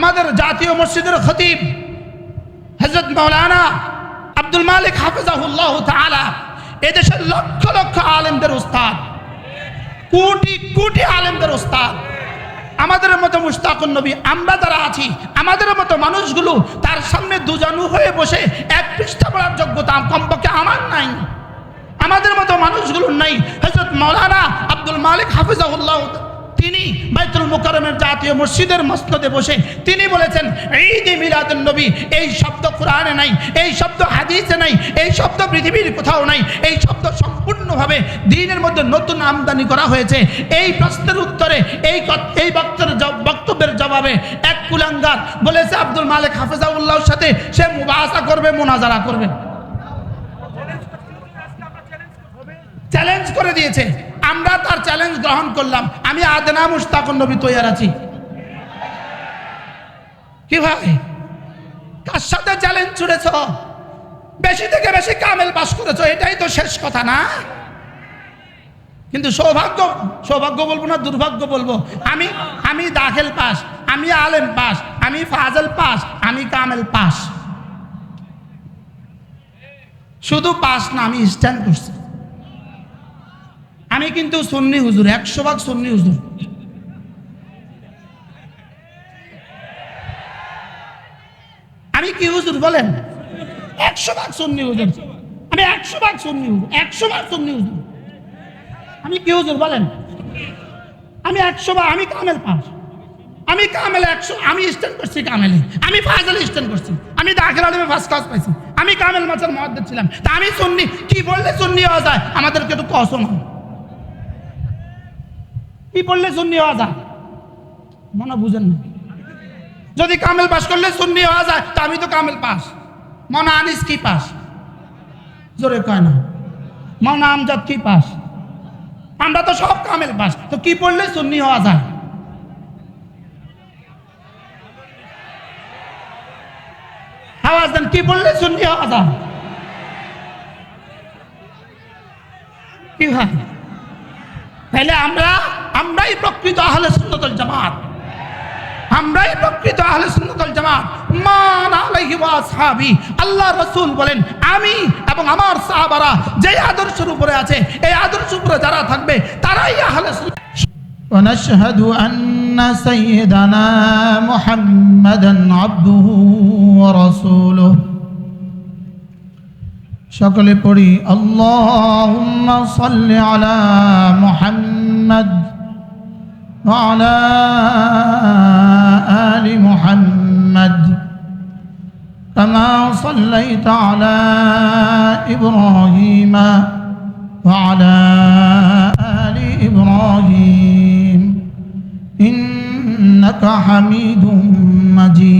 আমাদের জাতীয় মসজিদের খতিব হজরত মৌলানা আব্দুল মালিক হাফিজাহুল্লাহ তাআলা, এদেশের লক্ষ লক্ষ আলেমদের উস্তাদ কোটি কোটি আলেমদের উস্তাদ আমাদের মতো মুস্তাকুন নবী আমরা যারা আছি, আমাদের মতো মানুষগুলো তার সামনে দুজানু হয়ে বসে এক পৃষ্ঠা পড়ার যোগ্যতা কমপক্ষে আমার নাই। আমাদের মতো মানুষগুলো নাই। হজরত মৌলানা আব্দুল মালিক হাফিজাহুল্লাহ তিনি বাইতুল মুকাররমের জাতীয় মসজিদের মসনদে বসে তিনি বলেছেন ঈদ মিলাদুন নবী এই শব্দ কোরআনে নাই এই শব্দ হাদিসে নাই এই শব্দ পৃথিবীর কোথাও নাই এই শব্দ সম্পূর্ণভাবে দিনের মধ্যে নতুন আমদানি করা হয়েছে। এই প্রশ্নের উত্তরে এই এই বক্তব্যের বক্তব্যের জবাবে এক কুলাঙ্গার বলেছে আব্দুল মালিক হাফিজাউল্লাহর সাথে সে মুবাহাসা করবে মোনাজারা করবে। চ্যালেঞ্জ করে দিয়েছে। আমরা তার চ্যালেঞ্জ গ্রহণ করলাম। আমি আদনা মুস্তাকুন নবী তৈয়ার আছি। কি ভাই কার সাথে চ্যালেঞ্জ ছুড়েছ? বেশি থেকে বেশি কামেল পাস করেছ, এটাই তো শেষ কথা না? কিন্তু সৌভাগ্য সৌভাগ্য বলব না, দুর্ভাগ্য বলব। আমি আমি দাখেল পাস আমি আলেম পাস আমি ফাজল পাস আমি কামেল পাস শুধু পাস না, আমি স্ট্যান্ড করছি। আমি কিন্তু সুন্নি হুজুর, একশো ভাগ সুন্নি হুজুর। আমি কি হুজুর বলেন? একশো ভাগ সুন্নি হুজুর। আমি একশো ভাগ সুন্নি হুজুর, একশো ভাগ সুন্নি হুজুর। আমি কি হুজুর বলেন? আমি একশো ভাগ, আমি কামেল পাস। আমি কামেলে একশো, আমি স্ট্যান্ড করছি কামেলে। আমি ফাজলে স্ট্যান্ড করছি। আমি দাখিল আলমে ফার্স্ট ক্লাস পাইছি। আমি কামেল মাছের মহাদ্দের ছিলাম। তা আমি সুন্নি, কি বললে সুন্নি হওয়া যায়? আমাদেরকে একটু কসম কি পড়লে সুন্নি হওয়া যায়? মনে বুঝেন না। যদি কামেল পাস করলে সুন্নি হওয়া যায়, তা আমি তো কামেল পাস। মনে আনিস কি পাস? জোরে কয় না। মনে আমজাদ কি পাস? আমরা তো সব কামেল পাস, তো কি পড়লে সুন্নি হওয়া যায়? আওয়াজ দেন, কি বললে সুন্নি হওয়া যায়? কি হয়? তাহলে আমরা আমরাই প্রকৃত আহলে সুন্নতুল জামাত আমরাই প্রকৃত আহলে সুন্নতুল জামাত মান আলাইহি ওয়া আসহাবি আল্লাহ রাসূল বলেন আমি এবং আমার সাহাবারা যে আদর্শের উপরে আছে এই আদর্শের উপরে যারা থাকবে তারাই আহলে সুন্নাত ونشهد أن سيدنا محمدا عبده ورسوله সকলে পড়ি আল্লাহুম্মা সাল্লি আলা মুহাম্মদ ওয়া আলা আলি মুহাম্মদ কামা সাল্লাইতা আলা ইব্রাহিম ওয়া আলা আলি ইব্রাহিম ইন্নাকা হামিদুম মাজিদ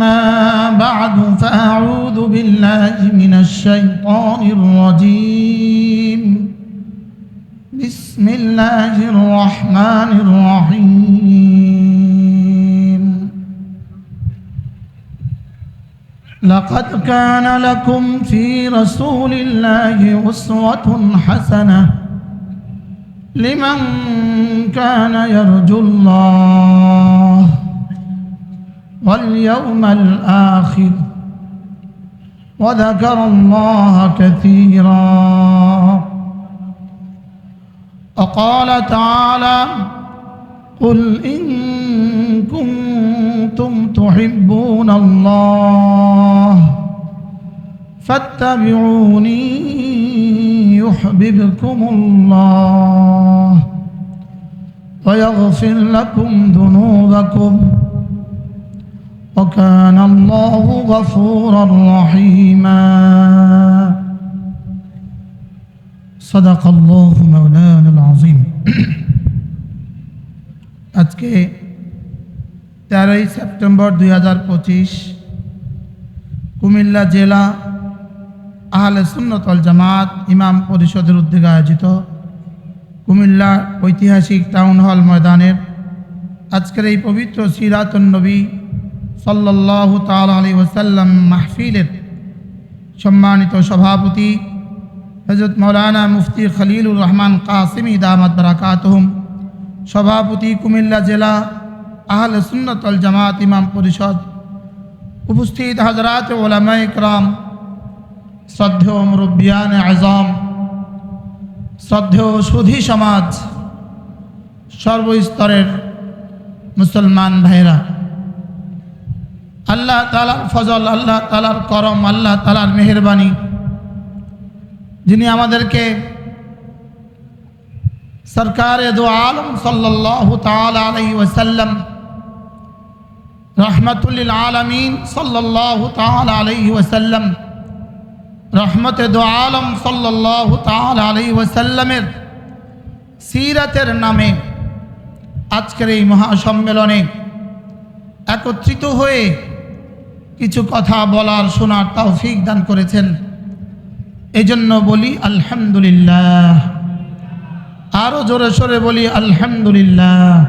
أما بعد فأعوذ بالله من الشيطان الرجيم. بسم الله الرحمن الرحيم. لقد كان لكم في رسول الله أسوة حسنة. لمن كان يرجو الله واليوم الآخر. وذكر الله كثيرا. وقال تعالى قل إن كنتم تحبون الله فاتبعوني يحببكم الله ويغفر لكم ذنوبكم. وكان الله غفورا رحيما صدق الله مولانا العظيم আজকে তেরোই সেপ্টেম্বর দুই হাজার পঁচিশ কুমিল্লা জেলা আহলে সুন্নতল জামাত ইমাম পরিষদের উদ্যোগে আয়োজিত কুমিল্লা ঐতিহাসিক টাউন হল ময়দানের আজকের এই পবিত্র সিরাতুন্নবী সাল্লাহ তাল আলী ওসাল্লাম মাহফিলের সম্মানিত সভাপতি হজরত মৌলানা মুফতি খলিলুর রহমান কাসিমি দামাত বারাকাতহুম, সভাপতি কুমিল্লা জেলা আহলে সুন্নতল জামাত ইমাম পরিষদ, উপস্থিত হজরাত ওলামা ইকরাম, শ্রদ্ধেয় মুরব্বিয়ান আজম, শ্রদ্ধেয় সুধী সমাজ, সর্বস্তরের মুসলমান ভাইরা আল্লাহ তালার ফজল, আল্লাহ তালার করম, আল্লাহ তালার মেহরবানি। যিনি আমাদেরকে সরকার দু আলম সাল্লাহ তাল ওসাল্লাম রহমতুল্লিল আলমিন সাল্লাহ তাল ওসাল্লাম রহমত দু আলম সাল্লাহ তাল ওসাল্লামের সিরাতের নামে আজকের এই মহাসম্মেলনে একত্রিত হয়ে কিছু কথা বলার শোনার তৌফিক দান করেছেন। এজন্য বলি আলহামদুলিল্লাহ। আরও জোরে সোরে বলি আলহামদুলিল্লাহ।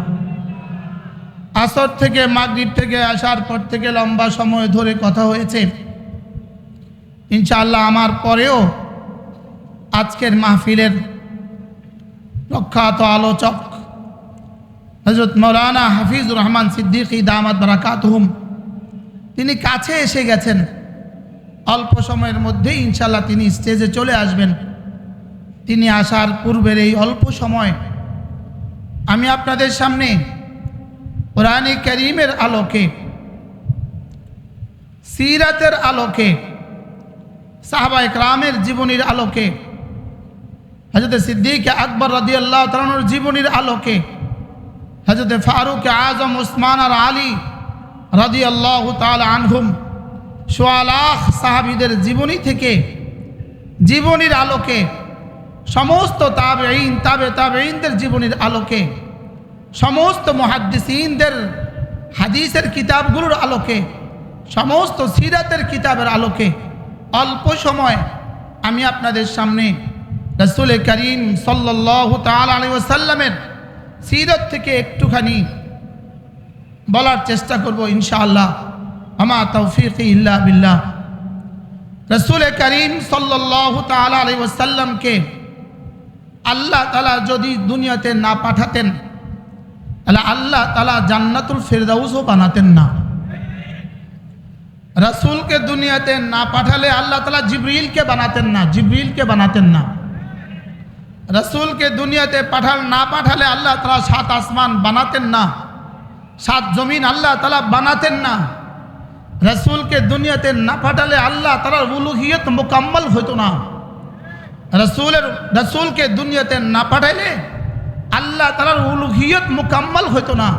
আসর থেকে মাগরিব থেকে আসার পর থেকে লম্বা সময় ধরে কথা হয়েছে। ইনশাআল্লাহ আমার পরেও আজকের মাহফিলের প্রখ্যাত আলোচক হজরত মৌলানা হাফিজুর রহমান সিদ্দিকী দামাত বারাকাতহুম তিনি কাছে এসে গেছেন। অল্প সময়ের মধ্যেই ইনশাল্লাহ তিনি স্টেজে চলে আসবেন। তিনি আসার পূর্বের এই অল্প সময় আমি আপনাদের সামনে কোরআনে করিমের আলোকে, সিরাতের আলোকে, সাহাবা একরামের জীবনীর আলোকে হজরত সিদ্দিক আকবর রদি আল্লাহ তালুর জীবনীর আলোকে হজরত ফারুক আজম, উসমান আর আলী রদি আল্লাহ তাল আনহুম, সোয়ালাহ সাহাবিদের জীবনী থেকে, জীবনীর আলোকে, সমস্ত তাবে আইন তাবে তাবে আইনদের জীবনীর আলোকে, সমস্ত মহাদ্দিসিনদের হাদিসের কিতাবগুলোর আলোকে, সমস্ত সিরাতের কিতাবের আলোকে, অল্প সময় আমি আপনাদের সামনে রসুল করিম সাল্লাহ তাল আলী ওসাল্লামের সিরত থেকে একটুখানি বলার চেষ্টা করব ইনশাআল্লাহ। আমা তৌফিক ইল্লা বিল্লাহ। রসুল করিম সাল্লাহ তাল আলী ওসাল্লামকে আল্লাহ তালা যদি দুনিয়াতে না পাঠাতেন, তাহলে আল্লাহ তালা জান্নাতুল ফেরদাউসও বানাতেন না। রসুলকে দুনিয়াতে না পাঠালে আল্লাহ তালা জিবরিলকে বানাতেন না, জিবরিলকে বানাতেন না। রসুলকে দুনিয়াতে পাঠাল না পাঠালে আল্লাহ তালা সাত আসমান বানাতেন না। সাত জমিন আল্লাহ তালা বানাতেন না। রসুলকে দুনিয়াতে না পাঠালে আল্লাহ তালার উলুহিয়ত মোকাম্মল হতো না। রসুলের, রসুলকে দুনিয়াতে না পাঠাইলে আল্লাহ তালার উলুহিয়ত মোকাম্মল হতো না।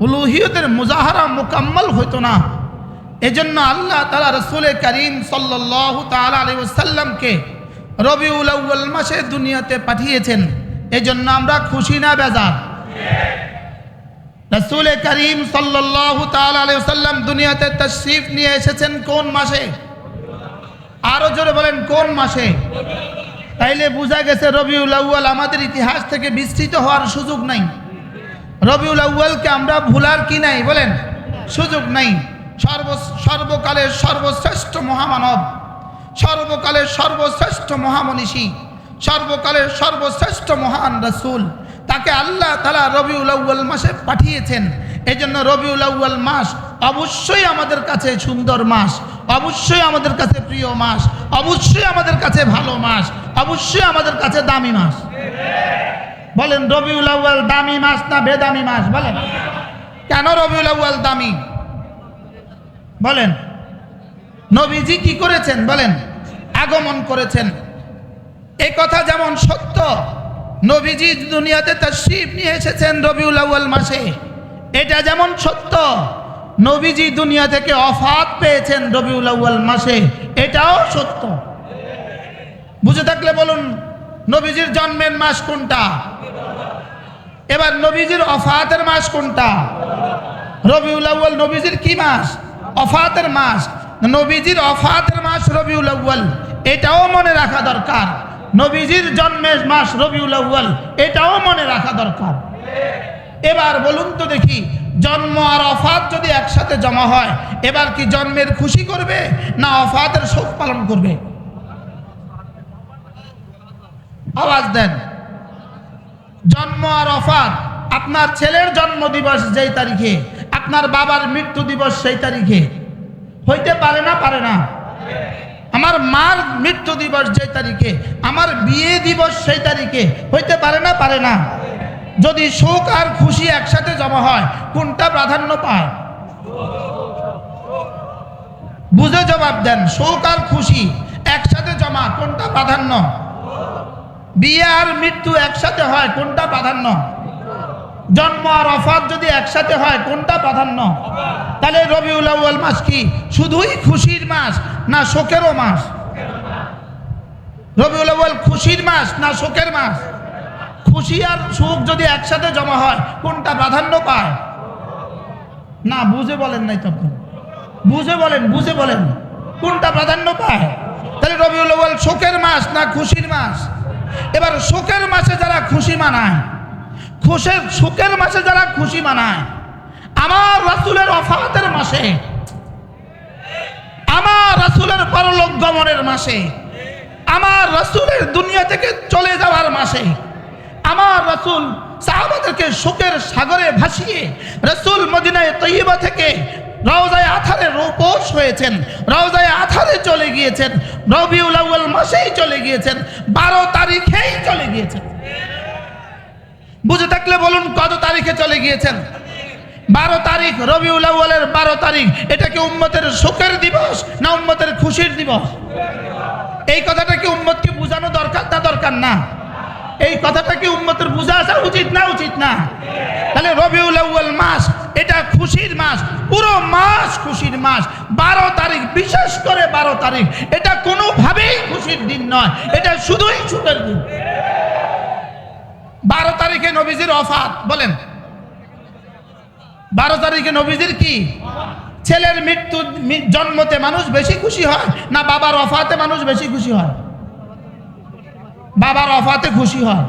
উলুহিয়তের মুজাহারা মোকাম্মল হতো না। এজন্য আল্লাহ তালা রসুল করিম সাল্লাহ তালা আলী ওসাল্লামকে রবিউল মাসে দুনিয়াতে পাঠিয়েছেন। এজন্য আমরা খুশি না, বেজার? রসুল করিম সাল্লাহ তাল্লাম দুনিয়াতে তশরিফ নিয়ে এসেছেন কোন মাসে? আরও জোরে বলেন, কোন মাসে? তাইলে বোঝা গেছে রবিউল আউ্য়াল আমাদের ইতিহাস থেকে বিস্তৃত হওয়ার সুযোগ নাই। রবিউল আউ্য়ালকে আমরা ভুলার কি নাই, বলেন? সুযোগ নাই। সর্ব সর্বকালের সর্বশ্রেষ্ঠ মহামানব, সর্বকালের সর্বশ্রেষ্ঠ মহামনীষী সর্বকালের সর্বশ্রেষ্ঠ মহান রসুল। তাকে আল্লাহ তালা রবিউল আউ্য়াল মাসে পাঠিয়েছেন। এই জন্য রবিউল আউ্য়াল মাস অবশ্যই আমাদের কাছে সুন্দর মাস, অবশ্যই আমাদের কাছে প্রিয় মাস, অবশ্যই আমাদের কাছে ভালো মাস, অবশ্যই আমাদের কাছে দামি মাস। বলেন, রবিউল আউ্য়াল দামি মাস না বেদামি মাস? বলেন। কেন রবিউল আউ্য়াল দামি? বলেন। নবীজি কি করেছেন? বলেন। আগমন করেছেন। এই কথা যেমন সত্য, নবীজি দুনিয়াতে তার শিব নিয়ে এসেছেন রবিউল আউ্য়াল মাসে। এটা যেমন সত্য, নবীজি দুনিয়া থেকে অফাত পেয়েছেন রবিউল আউ্য়াল মাসে, এটাও সত্য। বুঝে থাকলে বলুন, নবীজির জন্মের মাস কোনটা? এবার নবীজির অফাতের মাস কোনটা? রবিউল আউ্য়াল নবীজির কি মাস? অফাতের মাস। নবীজির অফাতের মাস রবিউল আউ্য়াল, এটাও মনে রাখা দরকার। নবীজির জন্মের মাস রবিউল আউ্য়াল, এটাও মনে রাখা দরকার। এবার বলুন তো দেখি, জন্ম আর অফাত যদি একসাথে জমা হয়, এবার কি জন্মের খুশি করবে না অফাতের শোক পালন করবে? আওয়াজ দেন। জন্ম আর অফাত, আপনার ছেলের জন্ম দিবস যেই তারিখে, আপনার বাবার মৃত্যু দিবস সেই তারিখে, হইতে পারে না পারে না? আমার মার মৃত্যু দিবস যে তারিখে, আমার বিয়ে দিবস সেই তারিখে, হইতে পারে না পারে না। যদি শোক আর খুশি একসাথে জমা হয়, কোনটা প্রাধান্য পায়? বুঝে জবাব দেন শোক আর খুশি একসাথে জমা কোনটা প্রাধান্য? বিয়ে আর মৃত্যু একসাথে হয়, কোনটা প্রাধান্য? জন্ম আর অফাত যদি একসাথে হয়, কোনটা প্রাধান্য? তাহলে রবিউল আউ্য়াল মাস কি? শুধুই খুশির মাস না শোকেরও মাস। রবিউল আউ্য়াল খুশির মাস, না শোকের মাস। খুশি আর সুখ যদি একসাথে জমা হয়, কোনটা প্রাধান্য পায়? না, বুঝে বলেন নাই তখন বুঝে বলেন বুঝে বলেন। কোনটা প্রাধান্য পায়? তাহলে রবিউল আউ্য়াল শোকের মাস, না খুশির মাস? এবার শোকের মাসে যারা খুশি মানায়, খুশের, শোকের মাসে যারা খুশি মানায়, আমার রাসুলের অফাতের মাসে আমার রাসুলের পরলোক গমনের মাসে, আমার রাসুলের দুনিয়া থেকে চলে যাওয়ার মাসে, আমার রাসুল সাহাবাদেরকে শোকের সাগরে ভাসিয়ে রসুল মদিনায় তৈবা থেকে রওজায় আথারে রোপোষ হয়েছেন, রওজায় আথারে চলে গিয়েছেন, রবিউল আউ্য়াল মাসেই চলে গিয়েছেন, বারো তারিখেই চলে গিয়েছেন। বুঝে থাকলে বলুন কত তারিখে চলে গিয়েছেন? বারো তারিখ, রবিউল আউ্য়ালের বারো তারিখ। এটা কি উম্মতের শোকের দিবস না উম্মতের খুশির দিবস? এই কথাটা কি উম্মতকে বোঝানো দরকার না দরকার না? এই কথাটা কি উম্মতের বুঝা আসা উচিত না উচিত না? তাহলে রবিউল আউ্য়াল মাস, এটা খুশির মাস, পুরো মাস খুশির মাস। বারো তারিখ, বিশেষ করে বারো তারিখ, এটা কোনোভাবেই খুশির দিন নয়, এটা শুধুই সুখের দিন। বারো তারিখে নবীজির অফাত বলেন। বারো তারিখে নবীজির কি? ছেলের মৃত্যু জন্মতে মানুষ বেশি খুশি হয় না বাবার অফাতে মানুষ বেশি খুশি হয়? বাবার অফাতে খুশি হয়।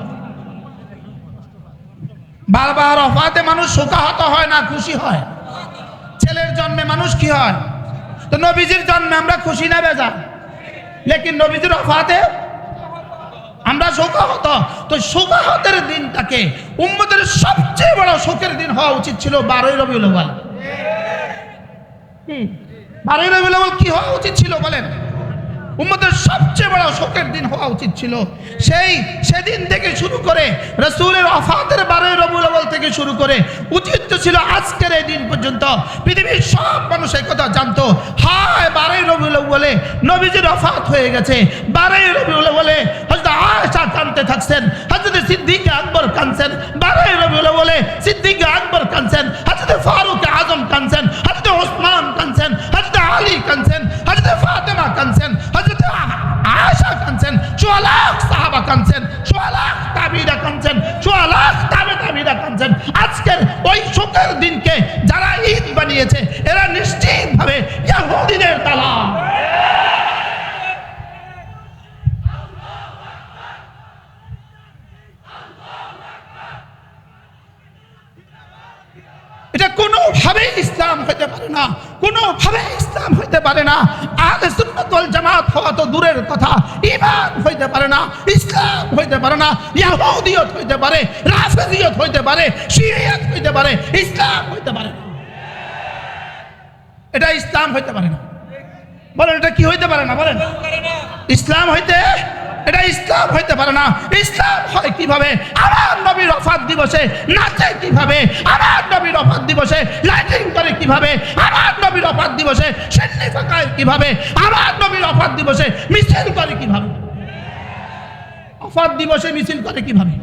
বাবার অফাতে মানুষ শোকাহত হয় না খুশি হয়? ছেলের জন্মে মানুষ কি হয়? তো নবীজির জন্মে আমরা খুশি না বেজা লেকিন নবীজির অফাতে আমরা শোকাহত তো শোকাহতের দিনটাকে উম্মদের সবচেয়ে বড় শোকের দিন হওয়া উচিত ছিল বারোই রবিউল আউয়াল। হুম, বারোই আউয়াল কি হওয়া উচিত ছিল বলেন? উম্মদের সবচেয়ে বড় হওয়া উচিত ছিল। সেই সেদিন থেকে শুরু করে রসুলের অফাতের বারোই রবিউল আউয়াল থেকে শুরু করে উচিত ছিল আজকের এই দিন পর্যন্ত পৃথিবীর সব মানুষ কথা জানতো। হায়, বারোই রবিউল আউয়ালে নবীজির অফাত হয়ে গেছে। বারোই রবিউল আউয়ালে হযরত আয়েশা কানতে থাকছেন, হযরত সিদ্দিক আকবর কানছেন বারোই রবিউল আউয়ালে সিদ্দিক আকবর কানছেন হযরত ফারুক আজম কানছেন হযরত ওসমান কানছেন হযরত আলী কানছেন হযরত ফাতেমা কানছেন হযরত আয়েশা কানছেন সোয়ালাখ সাহাবা কানছেন সোয়ালাখ তাবিরা কানছেন সোয়ালাখ তাবে তাবিরা কানছেন আজকের ওই শোকের দিনকে যারা ঈদ বানিয়েছে, এরা নিশ্চিতভাবে ইয়াহুদিনের দালাল এটা কোনোভাবেই ইসলাম হইতে পারে না কোনোভাবে ইসলাম হইতে পারে না। দূরের কথা। ইমান হইতে পারে না, ইসলাম হইতে পারে না, ইয়াহুদিয়ত হইতে পারে রাফেজিয়ত হইতে পারে শিয়াত হইতে পারে, ইসলাম হইতে পারে না। এটা ইসলাম হইতে পারে না। বলেন, এটা কি হইতে পারে না? বলেন। ইসলাম হইতে এটা ইসলাম হইতে পারে না। ইসলাম হয় কীভাবে? আমার নবীর অফাত দিবসে নাচে কীভাবে? আমার নবীর অফাত দিবসে লাইটিং করে কীভাবে? আমার নবীর অফাত দিবসে সেন্নি ফাঁকায় কীভাবে? আমার নবীর অফাত দিবসে মিছিল করে কীভাবে? অফাত দিবসে মিছিল করে কীভাবে?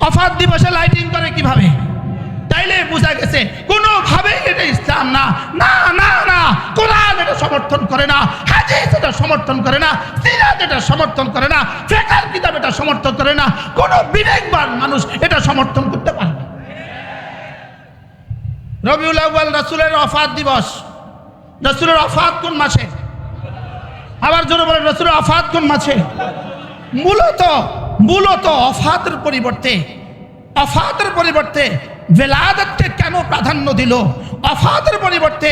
অফাত দিবসে লাইটিং করে কীভাবে? তাইলে বোঝা গেছে কোনোভাবেই এটা ইসলাম না। না না না। কোরআন এটা সমর্থন করে না, হাদিস এটা সমর্থন করে না, সিরাত এটা সমর্থন করে না ফেকার কিতাব এটা সমর্থন করে না, কোনো বিবেকবান মানুষ এটা সমর্থন করতে পারে না। রবিউল আউ্বাল রসুলের অফাত দিবস। রসুলের অফাত কোন মাসে? আবার জোরে বলেন, রসুলের অফাত কোন মাসে? মূলত মূলত অফাতের পরিবর্তে অফাতের পরিবর্তে বেলাদতকে কেন প্রাধান্য দিল? অফাতের পরিবর্তে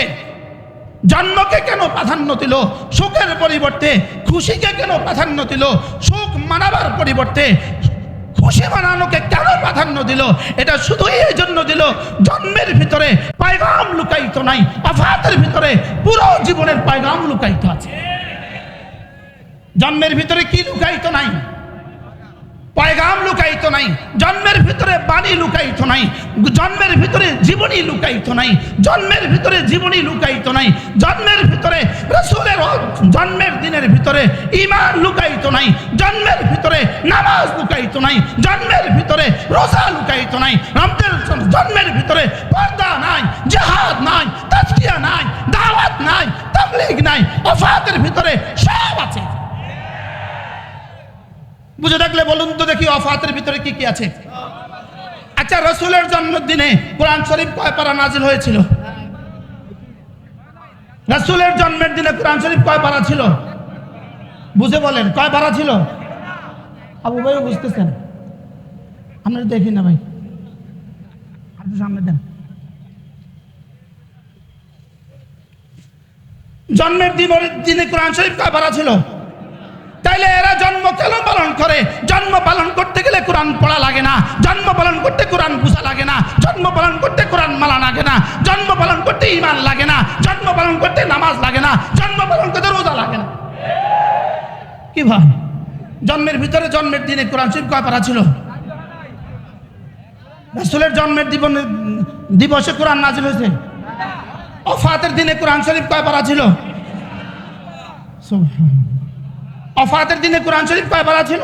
জন্মকে কেন প্রাধান্য দিল? সুখের পরিবর্তে খুশিকে কেন প্রাধান্য দিল? সুখ মানাবার পরিবর্তে খুশি মানানোকে কেন প্রাধান্য দিল? এটা শুধুই এই জন্য দিল, জন্মের ভিতরে পায়গাম লুকায়িত নাই, অফাতের ভিতরে পুরো জীবনের পায়গাম লুকায়িত আছে। জন্মের ভিতরে কি লুকায়িত নাই? পয়গাম লুকায়িত নাই, জন্মের ভিতরে বাণী লুকায়িত নাই, জন্মের ভিতরে জীবনী লুকায়িত নাই, জন্মের ভিতরে জীবনী লুকায়িত নাই, জন্মের ভিতরে রসুলের জন্মের দিনের ভিতরে ইমান লুকায়িত নাই, জন্মের ভিতরে নামাজ লুকায়িত নাই, জন্মের ভিতরে রোজা লুকায়িত নাই, রমজান জন্মের ভিতরে পর্দা নাই, জাহাদ নাই, তাজকিয়া নাই, দাওয়াত নাই, তাবলিগ নাই অফাতের ভিতরে সব আছে। বুঝে থাকলে বলুন তো দেখি অফাতের ভিতরে কি কি আছে। আচ্ছা রসুলের জন্মদিনে কোরআন শরীফ কয় পারা নাজিল হয়েছিল? রসুলের জন্মের দিনে কোরআন শরীফ কয় পারা ছিল? বুঝে বলেন, কয় পারা ছিল? আবু ভাইও বুঝতেছেন? আমরা দেখি না ভাই। সামনে দেন। জন্মের দিনে কোরআন শরীফ কয় পারা ছিল? তাইলে এরা জন্ম কেন পালন করে? জন্ম পালন করতে গেলে কোরআন পড়া লাগে না। জন্ম পালন করতে কোরআন বুঝা লাগে না। জন্ম পালন করতে কোরআন মালা লাগে না। জন্ম পালন করতে ইমান লাগে না। জন্ম পালন করতে নামাজ লাগে না। জন্ম পালন করতে রোজা লাগে না। কি ভাই? জন্মের ভিতরে জন্মের দিনে কোরআন শরীফ কয় পারা ছিল? রাসূলের জন্মের দিবনে দিবসে কোরআন নাজিল হয়েছে। অফাতের দিনে কোরআন শরীফ কয় পারা ছিল? অফাতের দিনে কোরআন শরীফ কয় পারা ছিল।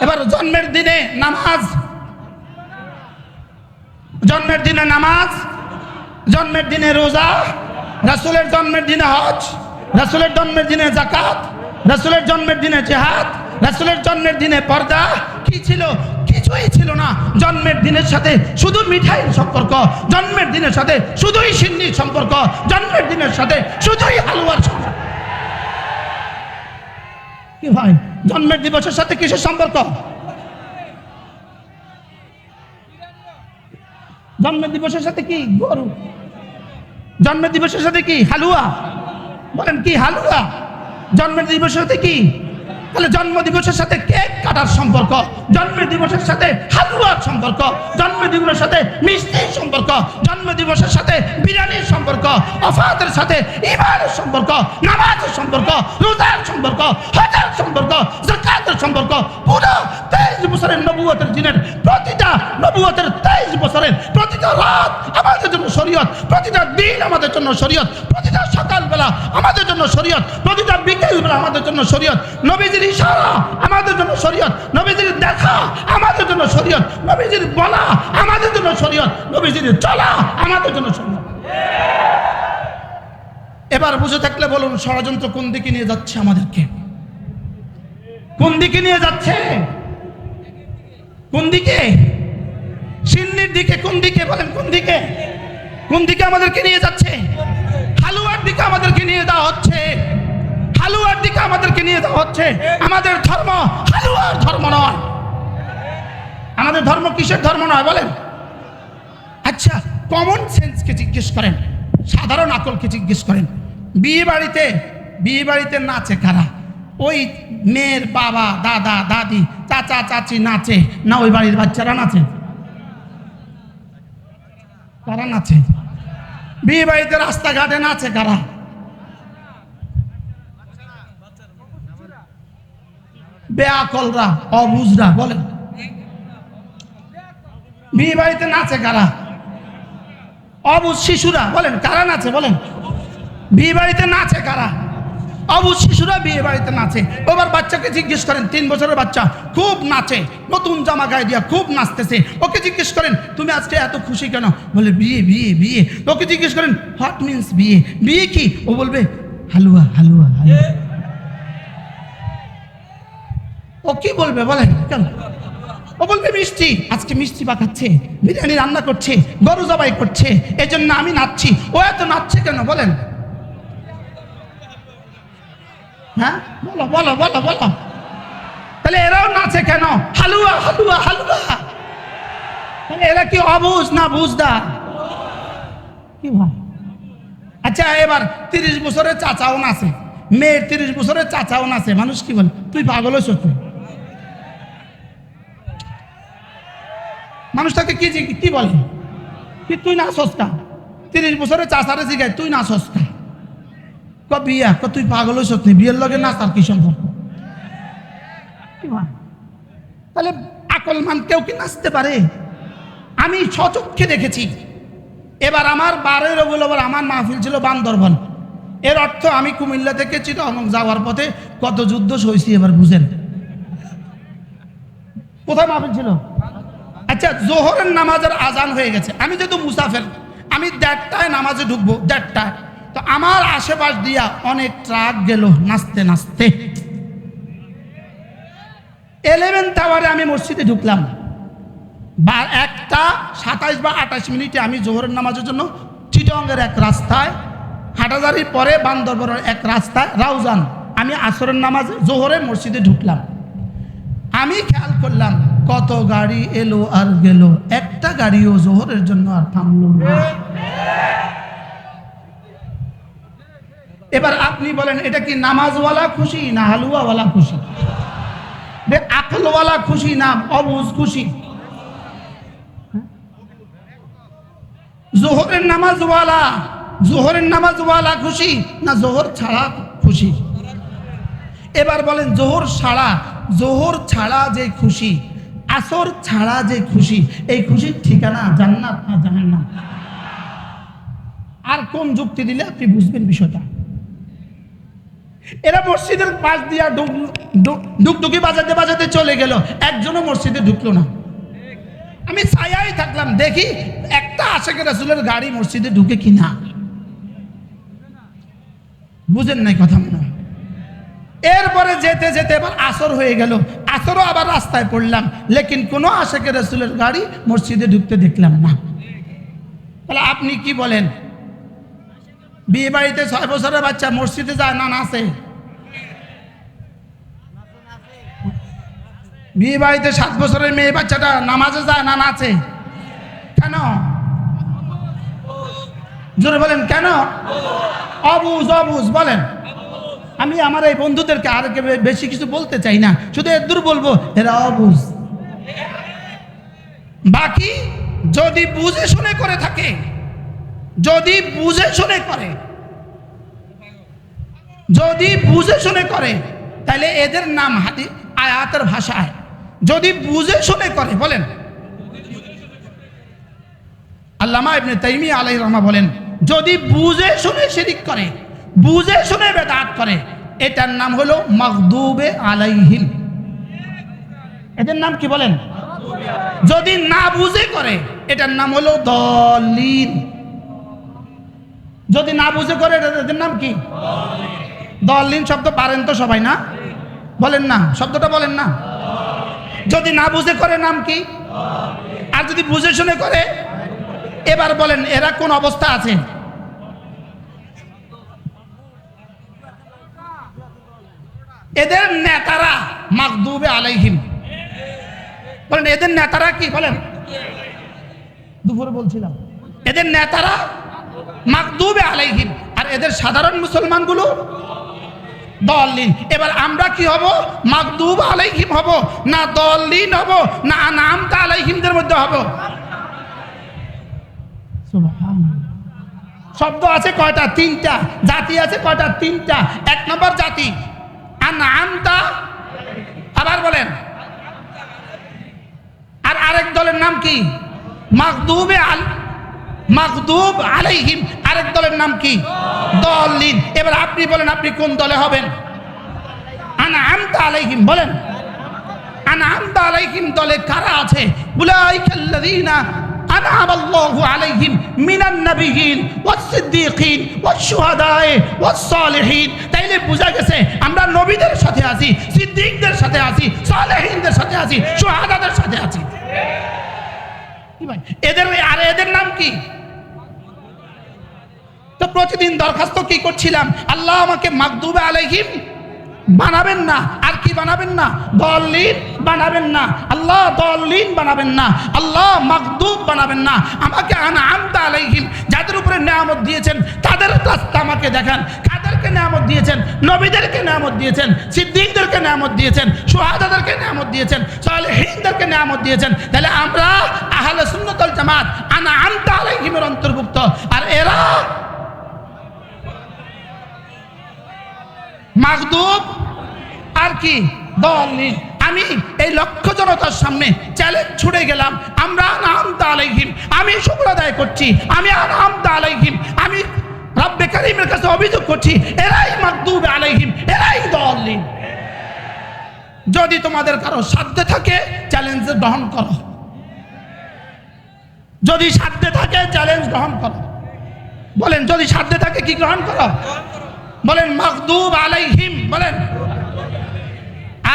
এবার জন্মের দিনে নামাজ। জন্মের দিনে নামাজ, জন্মের দিনে রোজা, রাসূলের জন্মের দিনে হজ, রাসূলের জন্মের দিনে জাকাত রাসূলের জন্মের দিনে জেহাদ, রাসূলের জন্মের দিনে পর্দা। কি ছিল? কিছুই ছিল না। জন্মের দিনের সাথে শুধু মিঠাইয়ের সম্পর্ক। জন্মের দিনের সাথে শুধুই সিন্নির সম্পর্ক। জন্মের দিনের সাথে শুধুই হালুয়ার সম্পর্ক। কি ভাই? জন্মের দিবসের সাথে কিসের সম্পর্ক? জন্মের দিবসের সাথে কি গরু? জন্মের দিবসের সাথে কি হালুয়া? বলেন কি হালুয়া? জন্মের দিবসের সাথে কি তাহলে জন্ম দিবসের সাথে কেক কাটার সম্পর্ক জন্ম দিবসের সাথে হালুয়ার সম্পর্ক জন্ম দিবসের সাথে মিষ্টির সম্পর্ক জন্ম দিবসের সাথে বিরিয়ানির সম্পর্ক, অফাতের সাথে ইমানের সম্পর্ক, নামাজের সম্পর্ক, রোজার সম্পর্ক, হজের সম্পর্ক জাকাতের সম্পর্ক, পুরো তেইশ বছরের নবুয়তের দিনের প্রতিটা নবুয়তের তেইশ বছরের প্রতিটা রাত আমাদের জন্য শরীয়ত, প্রতিটা দিন আমাদের জন্য শরীয়ত, প্রতিটা সকালবেলা আমাদের জন্য শরীয়ত, প্রতিটা বিকেলবেলা আমাদের জন্য শরীয়ত। নবীজির ইশারা, আমাদের জন্য শরীয়ত। নবীজির দেখা, আমাদের জন্য শরীয়ত। নবীজির বলা, আমাদের জন্য শরীয়ত। নবীজির চলা, আমাদের জন্য শরীয়ত। এবার বুঝে থাকলে বলুন, ষড়যন্ত্র কোন দিকে নিয়ে যাচ্ছে আমাদেরকে? কোন দিকে নিয়ে যাচ্ছে? কোন দিকে? সিন্নির দিকে কোন দিকে বলেন, কোন দিকে? কোন দিকে আমাদেরকে নিয়ে যাচ্ছে? হালুয়ার দিকে আমাদেরকে নিয়ে যাওয়া হচ্ছে। হালুয়ার দিকে আমাদেরকে নিয়ে যাওয়া হচ্ছে। আমাদের ধর্ম হালুয়ার ধর্ম নয়। আমাদের ধর্ম কিসের ধর্ম নয় বলেন? আচ্ছা কমন সেন্সকে জিজ্ঞেস করেন, সাধারণ আকলকে জিজ্ঞেস করেন বিয়ে বাড়িতে বিয়ে বাড়িতে নাচে কারা? ওই মেয়ের বাবা, দাদা, দাদি, চাচা, চাচি নাচে, না ওই বাড়ির বাচ্চারা নাচে? কারা নাচে? বিয়ে বাড়িতে রাস্তাঘাটে নাচে কারা? বেআকলরা অবুজরা, বলেন। বিয়ে বাড়িতে নাচে কারা? অবুজ শিশুরা, বলেন, কারা নাচে, বলেন? বিয়ে বাড়িতে নাচে কারা? অবুজ শিশুরা বিয়ে বাড়িতে নাচে। ওবার বাচ্চাকে জিজ্ঞেস করেন, তিন বছরের বাচ্চা খুব নাচে, নতুন জামা গায়ে দিয়া খুব নাচতেছে। ওকে জিজ্ঞেস করেন, তুমি আজকে এত খুশি কেন? বলে, বিয়ে বিয়ে বিয়ে। ওকে জিজ্ঞেস করেন হোয়াট মিন্স বিয়ে। বিয়ে কি? ও বলবে, হালুয়া হালুয়া হালুয়া। ও কি বলবে বলেন, কেন? ও বলবে মিষ্টি, আজকে মিষ্টি পাকাচ্ছে, বিরিয়ানি রান্না করছে, গরু জবাই করছে, এজন্য আমি নাচছি। ও এত নাচছে কেন বলেন? হ্যাঁ? বলো বলো বলো বলো। তাহলে এরাও নাচে কেন? হালুয়া হালুয়া হালুয়া। তাহলে এরা কি অবুঝ না বুঝদার কি ভাই? আচ্ছা এবার তিরিশ বছরের চাচাও নাচে, মেয়ের তিরিশ বছরের চাচাও নাচে, মানুষ কি বলে? তুই পাগল হয়েছ তুই মানুষটাকে কি জিজ্ঞে- কি বলে? কি তুই না সস্তা? তিরিশ বছরের চাচারে জিগায় তুই না সস্তা। ক বিয়া? ক তুই পাগল তুই বিয়ের লগে না তার কি সম্পর্ক? কি? তাহলে আকলমান কেউ কি নাচতে পারে? আমি সচক্ষে দেখেছি। এবার আমার বারোই রবিউল আবার আমার মাহফিল ছিল বান্দরবন। এর অর্থ আমি কুমিল্লা থেকে চিটাং যাওয়ার পথে কত যুদ্ধ সইছি এবার বুঝেন। কোথায় মাহফিল ছিল? আচ্ছা জোহরের নামাজের আজান হয়ে গেছে। আমি যেহেতু মুসাফের, আমি দেড়টায় নামাজে ঢুকবো, দেড়টায়। তো আমার আশেপাশ দিয়া অনেক ট্রাক গেল নাচতে নাচতে। এলেভেন টাওয়ারে আমি মসজিদে ঢুকলাম। বা একটা সাতাইশ বা আঠাশ মিনিটে আমি জোহরের নামাজের জন্য চিটঙ্গের এক রাস্তায়, হাটাজারির পরে বান্দরবনের এক রাস্তায় রাউজান। আমি আসরের নামাজে জোহরে মসজিদে ঢুকলাম। আমি খেয়াল করলাম কত গাড়ি এলো আর গেল। একটা গাড়িও জোহরের জন্য আর থামলো না। এবার আপনি বলেন, এটা কি নামাজওয়ালা খুশি না হালুয়াওয়ালা খুশি? আকলওয়ালা খুশি না অবুজ খুশি? জোহরের নামাজওয়ালা জোহরের নামাজওয়ালা খুশি না জোহর ছাড়া খুশি? এবার বলেন, জোহর ছাড়া জোহর ছাড়া যে খুশি, আসর ছাড়া যে খুশি, এই খুশির ঠিকানা জান্নাত না আর কোন যুক্তি দিলে আপনি বুঝবেন বিষয়টা? এরা মসজিদের পাশ দিয়া ডুক- ডুক- ডুকডুকি বাজাতে বাজাতে চলে গেল। একজনও মসজিদে ঢুকলো না। আমি ছায়াই থাকলাম, দেখি একটা আশেখ রাসুলের গাড়ি মসজিদে ঢুকে কিনা। বুঝেন নাই কথা মনে হয়? এরপরে যেতে যেতে এবার আসর হয়ে গেল। আসরও আবার রাস্তায় পড়লাম, লেকিন কোনো আশেখ রাসুলের গাড়ি মসজিদে ঢুকতে দেখলাম না। তাহলে আপনি কি বলেন? বিয়ে বাড়িতে ছয় বছরের বাচ্চা মসজিদে যায় না নাচে বিয়ে বাড়িতে সাত বছরের মেয়ে বাচ্চাটা নামাজে যায় না নাচে কেন? জোরে বলেন, কেন? অবুজ অবুজ, বলেন। আমি আমার এই বন্ধুদেরকে আর বেশি কিছু বলতে চাই না। শুধু এদূর বলব এরা অবুজ বাকি যদি বুঝে শুনে করে থাকে, যদি বুঝে শুনে করে, যদি বুঝে শুনে করে, তাহলে এদের নাম হাতি আয়াতের ভাষায়। যদি বুঝে শুনে করে, বলেন। আল্লামা ইবনে তাইমি আলাই রহমা বলেন, যদি বুঝে শুনে শিরিক করে বুঝে শুনে বেদাত করে। এটার নাম হলো মখদুবে আলাইহিম এদের নাম কি বলেন? যদি না বুঝে করে, এটার নাম হলো দলিন যদি না বুঝে করে এদের নাম কি? দলিন শব্দ পারেন তো সবাই না? বলেন না, শব্দটা বলেন না। যদি না বুঝে করে, নাম কি? আর যদি বুঝে শুনে করে, এবার বলেন, এরা কোন অবস্থা আছে? এদের নেতারা মাকদুবে আলাইহিম। বলেন, এদের নেতারা কি বলেন? দুপুরে বলছিলাম। এদের নেতারা মাকদুবে আলাইহিম। আর এদের সাধারণ মুসলমানগুলো? দলিন এবার আমরা কি হব? মাকদুব আলাইহিম হব না দলিন হব না নামটা আলাইহিমদের মধ্যে হব? শব্দ আছে কয়টা? তিনটা। জাতি আছে কয়টা? তিনটা। এক নম্বর জাতি আর নামটা আবার বলেন। আর আরেক দলের নাম কি? মাকদুবে আল মাকদুব আলাইহিম। আরেক দলের নাম কি? দলিন। এবার আপনি বলেন, আপনি কোন দলে হবেন? আনা আমতা আলাইহিম, বলেন। আনা আমতা আলাইহিম দলে কারা আছে? উলাইকাল্লাযীনা أنعم الله عليهم من النبيين والصديقين والشهداء والصالحين তাই তাইলে বোঝা গেছে আমরা নবীদের সাথে আছি সিদ্দিকদের সাথে আছি সালেহিনদের সাথে আছি সোহাদাদের সাথে আছি কি ভাই? এদের আর এদের নাম কি তো প্রতিদিন দরখাস্ত কি করছিলাম আল্লাহ আমাকে মাকদুবে আলাইহিম বানাবেন না। আর কি বানাবেন না? দলিন বানাবেন না। আল্লাহ দলিন বানাবেন না। আল্লাহ মাকদুব বানাবেন না। আমাকে আনা আমদা আলাইহিম। যাদের উপরে নিয়ামত দিয়েছেন, তাদের রাস্তা আমাকে দেখান। কাদেরকে নিয়ামত দিয়েছেন? নবীদেরকে নিয়ামত দিয়েছেন। সিদ্দিকদেরকে নিয়ামত দিয়েছেন। সোহাদাদেরকে নিয়ামত দিয়েছেন। সালেহিনদেরকে নিয়ামত দিয়েছেন। তাহলে আমরা আহলে সুন্নতল জামাত আনা আমদা আলাইহিমের অন্তর্ভুক্ত। আর এরা মাগদুব, আর কি? দলিল আমি এই লক্ষ জনতার সামনে চ্যালেঞ্জ ছুড়ে গেলাম। আমরা নাম আলাইহিম। আমি শুক্র করছি। আমি নাম আলাইহিম। আমি রব্বে করিমের কাছে অভিযোগ করছি, এরাই মাকদুব আলাইহিম, এরাই দলিল যদি তোমাদের কারও সাধ্যে থাকে চ্যালেঞ্জ গ্রহণ করো। যদি সাধ্যে থাকে চ্যালেঞ্জ গ্রহণ করো। বলেন, যদি সাধ্যে থাকে, কি গ্রহণ করো? বলেন মাকদুব আলাইহিম বলেন।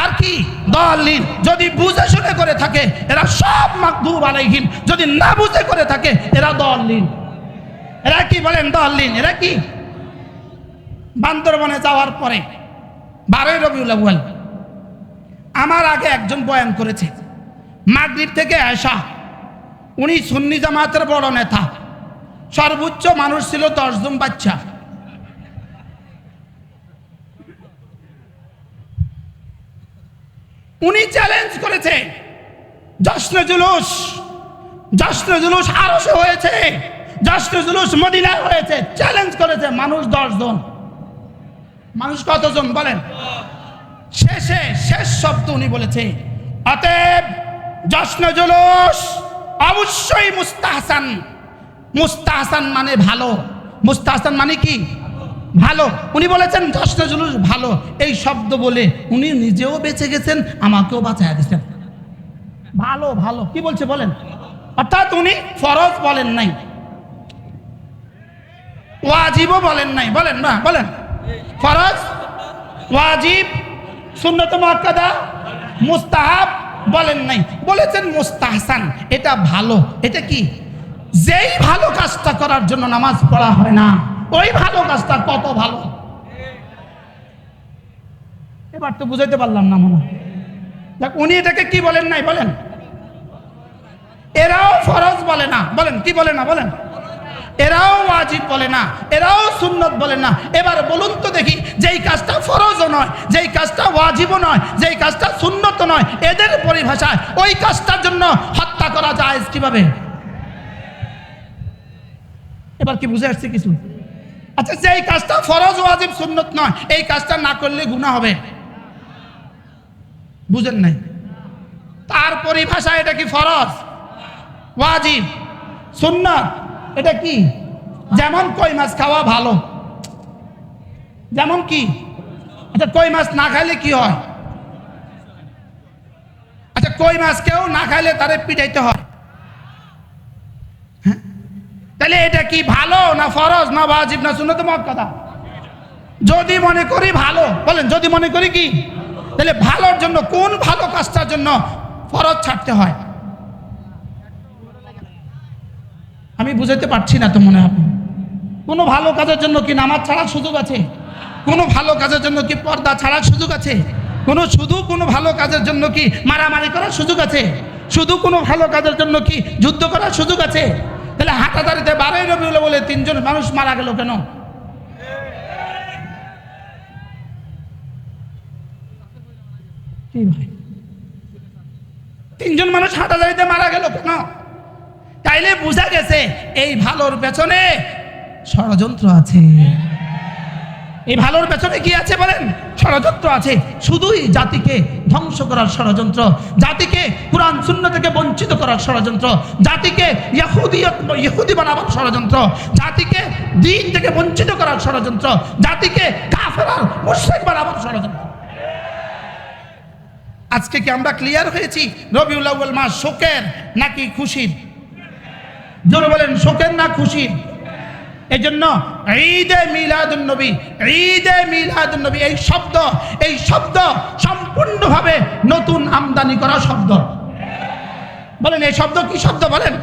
আর কি? দলিল যদি বুঝে শুনে করে থাকে, এরা সব মাকদুব আলাইহিম। যদি না বুঝে করে থাকে, এরা দলিল এরা কি বলেন দলিল এরা কি? বান্দরবনে যাওয়ার পরে, বারোই রবিউল আউয়াল, আমার আগে একজন বয়ান করেছে। মাগরিব থেকে আসা উনি সুন্নি জামাতের বড় নেতা। সর্বোচ্চ মানুষ ছিল দশজন বাচ্চা। উনি চ্যালেঞ্জ করেছে জশ্ন জুলুস জশ্ন জুলুস আরসে হয়েছে জশ্ন জুলুস মদিনায় হয়েছে চ্যালেঞ্জ করেছে মানুষ দশজন। মানুষ কতজন বলেন? শেষে, শেষ শব্দ উনি বলেছে, অতএব জশ্ন জুলুস অবশ্যই মুস্তাহসান। মুস্তাহসান মানে ভালো। মুস্তাহসান মানে কি? ভালো। উনি বলেছেন জশ্ন জুলুস ভালো। এই শব্দ বলে উনি নিজেও বেঁচে গেছেন, আমাকেও বাঁচায় দিচ্ছেন ভালো ভালো। কি বলছে বলেন? অর্থাৎ উনি ফরজ বলেন নাই। ওয়াজিবও বলেন নাই। বলেন না, বলেন। ফরজ, ওয়াজিব, সুন্নত মুআক্কাদা মুস্তাহাব বলেন নাই। বলেছেন মুস্তাহসান, এটা ভালো। এটা কি? যেই ভালো কাজটা করার জন্য নামাজ পড়া হয় না। ওই ভালো কাজটা কত ভালো। এবার তো বুঝাইতে পারলাম না মনে দেখ উনি এটাকে কি বলেন নাই, বলেন। এরাও ফরজ বলে না, বলেন, কি বলে না, বলেন। এরাও ওয়াজিব বলে না, এরাও সুন্নত বলে না। এবার বলুন তো দেখি, যেই কাজটা ফরজও নয়, যেই কাজটা ওয়াজিবও নয়, যেই কাজটা সুন্নত নয়, এদের পরিভাষায় ওই কাজটার জন্য হত্যা করা যায় কীভাবে? এবার কি বুঝে আসছে কিছু? আচ্ছা যেই কাজটা ফরজ, ওয়াজিব, সুন্নত নয়, এই কাজটা না করলে গুনাহ হবে। বুঝেন নাই? তার পরিভাষা এটা কি ফরজ? ওয়াজিব? সুন্নাত? এটা কি? যেমন কই মাছ খাওয়া ভালো। যেমন কি? আচ্ছা কই মাছ না খাইলে কি হয়? আচ্ছা কই মাছ কেউ না খাইলে তারে পিটাইতে হ্যাঁ? তাহলে এটা কি ভালো না ফরজ, না ওয়াজিব, না সুন্নত মত কথা? যদি মনে করি ভালো, বলেন, যদি মনে করি কি? তাহলে ভালোর জন্য, কোন ভালো কাজটার জন্য ফরজ ছাড়তে হয়? আমি বুঝাতে পারছি না তো মনে আপনি। কোনো ভালো কাজের জন্য কি নামাজ ছাড়ার সুযোগ আছে? কোনো ভালো কাজের জন্য কি পর্দা ছাড়ার সুযোগ আছে? কোনো, শুধু কোনো ভালো কাজের জন্য কি মারামারি করার সুযোগ আছে? শুধু কোনো ভালো কাজের জন্য কি যুদ্ধ করার সুযোগ আছে? তাহলে হাঁটাদারিতে বারোই রবিউল বলে তিনজন মানুষ মারা গেল কেন? তিনজন মানুষ হাঁটাধারিতে মারা গেল কেন? তাইলে বোঝা গেছে এই ভালোর পেছনে ষড়যন্ত্র আছে। এই ভালোর পেছনে কি আছে বলেন? ষড়যন্ত্র আছে। শুধুই জাতিকে ধ্বংস করার ষড়যন্ত্র, জাতিকে কোরআন শূন্য থেকে বঞ্চিত করার ষড়যন্ত্র, জাতিকে ইহুদিয়ত ইহুদি বানাবার ষড়যন্ত্র, জাতিকে দিন থেকে বঞ্চিত করার ষড়যন্ত্র, জাতিকে কাফেরার মুশরিক বানাবার ষড়যন্ত্র। আজকে কি আমরা ক্লিয়ার হয়েছি? রবিউল মাস শোকের নাকি খুশির? জোরে বলেন, শোকের না খুশির? এই জন্য ঈদে মিলাদুন নবী, ঈদে মিলাদুন নবী, এই শব্দ এই শব্দ সম্পূর্ণভাবে নতুন আমদানি করা শব্দ। বলেন, এই শব্দ কি শব্দ বলেন?